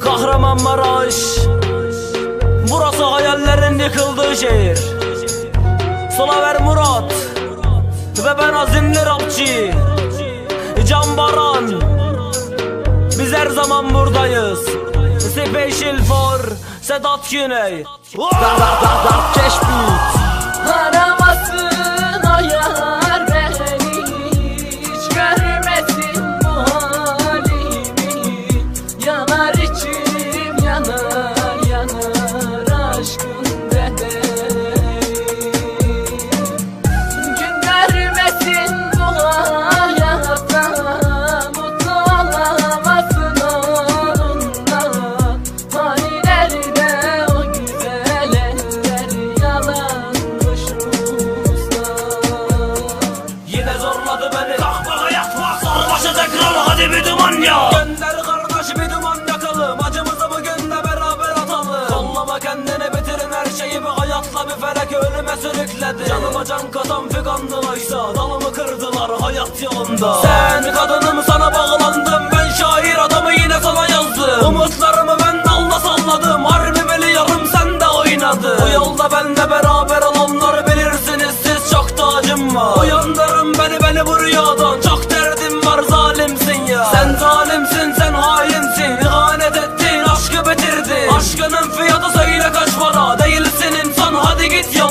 Kahramanmaraş Burası hayallerin yıkıldığı şehir. Solaver Murat Ve ben azimli rapçi Can Baran Biz her zaman buradayız. Special for Sedat Güney. Dark, dark, dark, dark, Kalbime sürükledi. Canıma can katan figandım Dalımı kırdılar hayat yolunda. Sen kadınım sana bağlandım. Ben şair adamı yine sana yazdım. Umutlarımı ben dalda salladım. Harbi biliyorum sen de oynadın. Bu yolda benle beraber olanları bilirsiniz. Siz çok tacım var. Uyandırın beni beni bu rüyadan Çok derdim var zalimsin ya. Sen zalimsin sen hainsin. İhanet ettin aşkı bitirdin. Aşkının fiyatı söyle kaç para. Değilsin insan hadi git yol